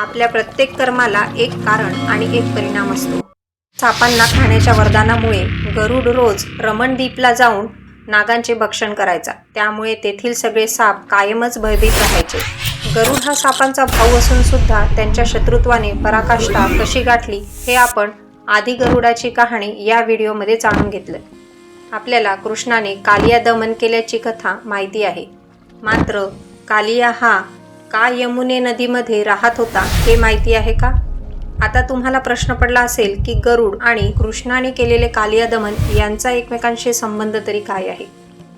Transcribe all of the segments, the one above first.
आपल्या प्रत्येक कर्माला एक कारण आणि एक परिणाम असतो. सापांना खाण्याच्या वरदानामुळे गरुड रोज रमणदीपला जाऊन नागांचे भक्षण करायचा. त्यामुळे तेथील सगळे साप कायमच भयभीत राहायचे. गरुड हा सापांचा भाऊ असून सुद्धा त्यांच्या शत्रुत्वाने पराकाष्ठा कशी गाठली हे आपण आधी गरुडाची कहाणी या व्हिडिओमध्ये जाणून घेतलं. आपल्याला कृष्णाने कालिया दमन केल्याची कथा माहिती आहे. मात्र कालिया हा का यमुने नदीमध्ये राहत होता हे माहिती आहे का? आता तुम्हाला प्रश्न पडला असेल की गरुड आणि कृष्णाने केलेले कालिया दमन यांचा एकमेकांशी संबंध तरी काय आहे?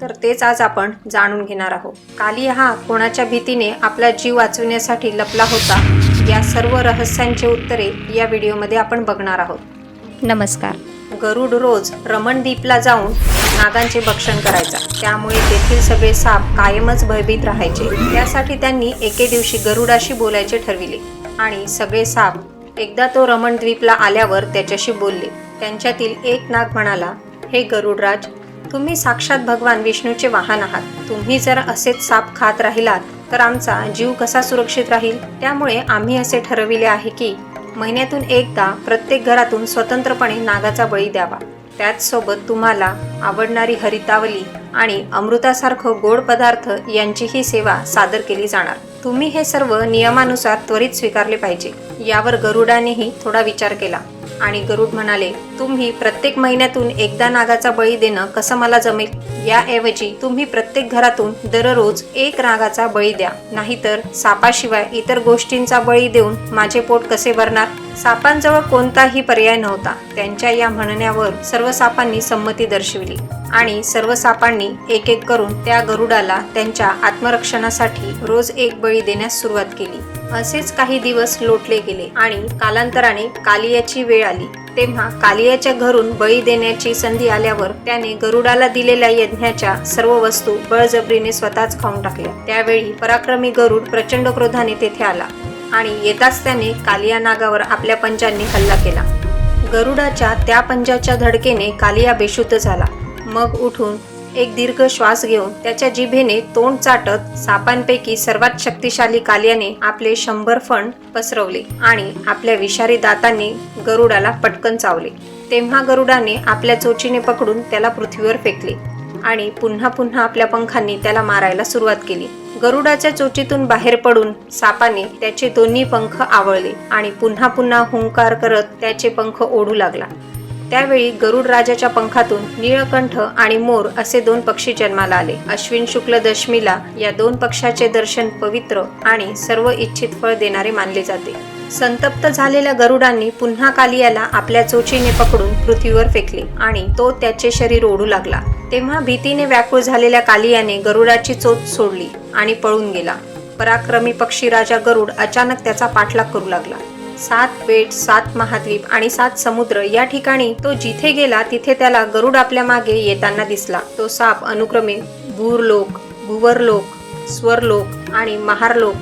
तर तेच आज आपण जाणून घेणार आहोत. कालिया हा कोणाच्या भीतीने आपला जीव वाचविण्यासाठी लपला होता? या सर्व रहस्यांची उत्तरे या व्हिडिओमध्ये आपण बघणार आहोत. नमस्कार. गरुड रोज रमणद्वीपला जाऊन नागांचे भक्षण करायचा. त्यामुळे तेथील सगळे साप कायमच भयभीत राहायचे. त्यासाठी त्यांनी एके दिवशी गरुडाशी बोलायचे ठरविले. आणि सगळे साप एकदा तो रमणद्वीपला आल्यावर त्याच्याशी बोलले. त्यांच्यातील एक नाग म्हणाला हे गरुडराज तुम्ही साक्षात भगवान विष्णूचे वाहन आहात. तुम्ही जर असेच साप खात राहिलात तर आमचा जीव कसा सुरक्षित राहील? त्यामुळे आम्ही असे ठरविले आहे की महिन्यातून एकदा प्रत्येक घरातून स्वतंत्रपणे नागाचा बळी द्यावा. त्याचसोबत तुम्हाला आवडणारी हरितावली आणि अमृतासारखं गोड पदार्थ यांचीही सेवा सादर केली जाणार. तुम्ही हे सर्व नियमानुसार त्वरित स्वीकारले पाहिजे. यावर गरुडानेही थोडा विचार केला. आणि गरुड म्हणाले तुम्ही प्रत्येक महिन्यातून एकदा नागाचा बळी देणं कसं मला जमेल? याऐवजी तुम्ही प्रत्येक घरातून दररोज एक नागाचा बळी द्या. नाहीतर सापाशिवाय इतर गोष्टींचा बळी देऊन माझे पोट कसे भरणार? सापांजवळ कोणताही पर्याय नव्हता. त्यांच्या या म्हणण्यावर सर्व सापांनी संमती दर्शविली आणि सर्व सापांनी एक एक करून त्या गरुडाला त्यांच्या आत्मरक्षणासाठी रोज एक बळी देण्यास सुरुवात केली. असेच काही दिवस लोटले गेले आणि कालांतराने कालियाची वेळ आली. तेव्हा कालियाच्या घरून बळी देण्याची संधी आल्यावर त्याने गरुडाला दिलेल्या यज्ञाच्या सर्व वस्तू बळजबरीने स्वतःच खाऊन टाकल्या. त्यावेळी पराक्रमी गरुड प्रचंड क्रोधाने तेथे आला आणि येताच त्याने कालिया नागावर आपल्या पंजांनी हल्ला केला. गरुडाच्या त्या पंजाच्या धडकेने कालिया बेशुद्ध झाला. मग उठून एक दीर्घ श्वास घेऊन त्याच्या जिभेने तोंड चाटत सापांपैकी सर्वात शक्तिशाली काल्याने आपले शंभर फण पसरवले आणि आपल्या विषारी दातांनी गरुडाला पटकन चावले. तेव्हा गरुडाने आपल्या चोचीने पकडून त्याला पृथ्वीवर फेकले आणि पुन्हा पुन्हा आपल्या पंखांनी त्याला मारायला सुरुवात केली. गरुडाच्या चोचीतून बाहेर पडून सापाने त्याचे दोन्ही पंख आवळले आणि पुन्हा पुन्हा हुंकार करत त्याचे पंख ओढू लागला. त्यावेळी गरुड राजाच्या पंखातून निळकंठ आणि मोर असे दोन पक्षी जन्माला आले. अश्विन शुक्ल दशमीला या दोन पक्षाचे दर्शन पवित्र आणि सर्व इच्छित फळ देणारे मानले जाते. संतप्त झालेल्या गरुडांनी पुन्हा कालियाला आपल्या चोचीने पकडून पृथ्वीवर फेकले आणि तो त्याचे शरीर ओढू लागला. तेव्हा भीतीने व्याकुळ झालेल्या कालियाने गरुडाची चोच सोडली आणि पळून गेला. पराक्रमी पक्षी राजा गरुड अचानक त्याचा पाठलाग करू लागला. सात बेट सात महाद्वीप आणि सात समुद्र या ठिकाणी तो जिथे गेला तिथे त्याला गरुड आपल्या मागे येताना दिसला. तो साप अनुक्रमे भूरलोक भुवरलोक स्वरलोक आणि महारलोक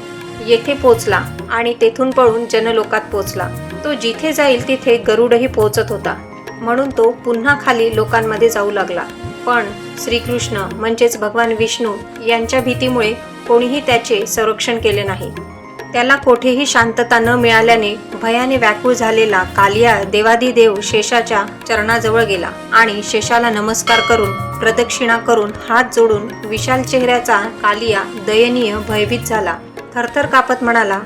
येथे पोचला आणि तेथून पळून जनलोकात पोचला तो जिथे जाईल तिथे गरुडही पोचत होता. म्हणून तो पुन्हा खाली लोकांमध्ये जाऊ लागला. पण श्रीकृष्ण म्हणजेच भगवान विष्णू यांच्या भीतीमुळे कोणीही त्याचे संरक्षण केले नाही. त्याला कोठेही शांतता न मिळाल्याने भयाने व्याकुळ झालेला कालिया देवादिदेव शेषाच्या चरणाजवळ गेला आणि शेषाला नमस्कार करून प्रदक्षिणा करून हात जोडून विशाल चेहऱ्याचा कालिया दयनीय भयभीत झाला. थरथर कापत म्हणाला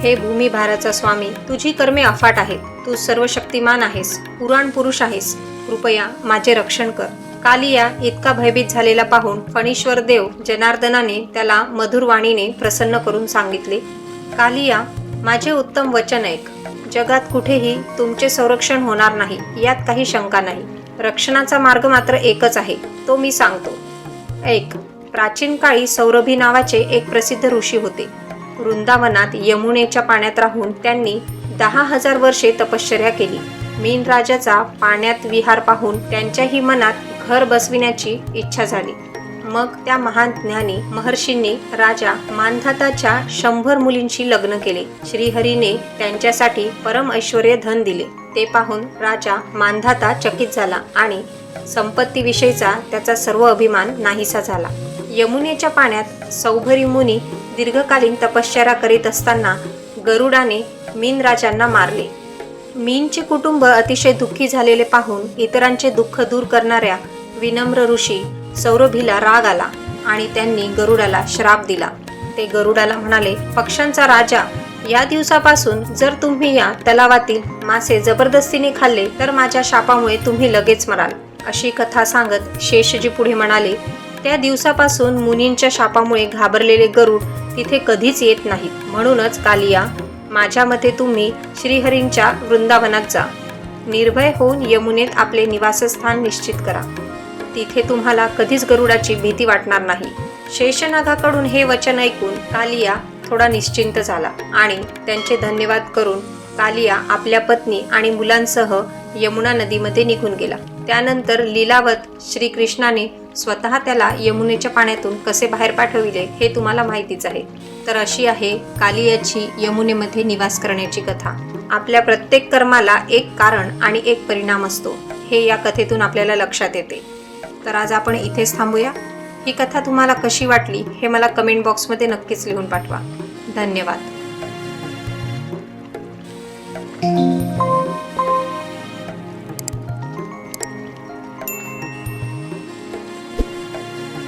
हे भूमी भाराचा स्वामी तुझी कर्मे अफाट आहेत. तू सर्व शक्तिमान आहेस पुराण पुरुष आहेस. कृपया माझे रक्षण कर. कालिया इतका भयभीत झालेला पाहून फणीश्वर देव जनार्दनाने त्याला मधुर वाणीने प्रसन्न करून सांगितले कालिया माझे उत्तम वचन ऐक. जगात कुठेही तुमचे संरक्षण होणार नाही यात काही शंका नाही. रक्षणाचा मार्ग मात्र एकच आहे तो मी सांगतो. ऐक. प्राचीन काळी सौरभी नावाचे एक प्रसिद्ध ऋषी होते. वृंदावनात यमुनेच्या पाण्यात राहून त्यांनी दहा हजार वर्षे तपश्चर्या केली. मीन राजाचा पाण्यात विहार पाहून त्यांच्याही मनात घर बसविण्याची इच्छा झाली. मग त्या महान ज्ञानी महर्षींनी राजा मानधाताच्या शंभर मुलींशी लग्न केले. श्रीहरीने त्यांच्यासाठी परम ऐश्वर्य धन दिले. ते पाहून राजा मानधाता चकित झाला आणि संपत्तीविषयीचा त्याचा सर्व अभिमान नाहीसा झाला. यमुनेच्या पाण्यात सौभरी मुनी दीर्घकालीन तपश्चर्या करीत असताना गरुडाने मीन राजांना मारले. मीनचे कुटुंब अतिशय दुःखी झालेले पाहून इतरांचे दुःख दूर करणाऱ्या विनम्र ऋषी सौरभीला राग आला आणि त्यांनी गरुडाला श्राप दिला. ते गरुडाला म्हणाले पक्ष्यांचा राजा या दिवसापासून जर तुम्ही या तलावातील मासे जबरदस्तीने खाल्ले तर माझ्या शापामुळे तुम्ही लगेच मराल. अशी कथा सांगत शेषजी पुढे म्हणाले त्या दिवसापासून मुनींच्या शापामुळे घाबरलेले गरुड तिथे कधीच येत नाहीत. म्हणूनच कालिया माझ्या मते तुम्ही श्रीहरींच्या वृंदावनात जा. निर्भय होऊन यमुनेत आपले निवासस्थान निश्चित करा. तिथे तुम्हाला कधीच गरुडाची भीती वाटणार नाही. शेषनागाकडून हे वचन ऐकून कालिया थोडा निश्चिंत झाला आणि त्यांचे धन्यवाद करून कालिया आपल्या पत्नी आणि मुलांसह यमुना नदीमध्ये निघून गेला. त्यानंतर लीलावत श्रीकृष्णाने स्वतः त्याला यमुनेच्या पाण्यातून कसे बाहेर पाठविले हे तुम्हाला माहितीच आहे. तर अशी आहे कालियाची यमुनेमध्ये निवास करण्याची कथा. आपल्या प्रत्येक कर्माला एक कारण आणि एक परिणाम असतो. हे या कथेतून आपल्याला लक्षात येते. तर आज आपण इथेच थांबूया. ही कथा तुम्हाला कशी वाटली हे मला कमेंट बॉक्समध्ये नक्कीच लिहून पाठवा. धन्यवाद.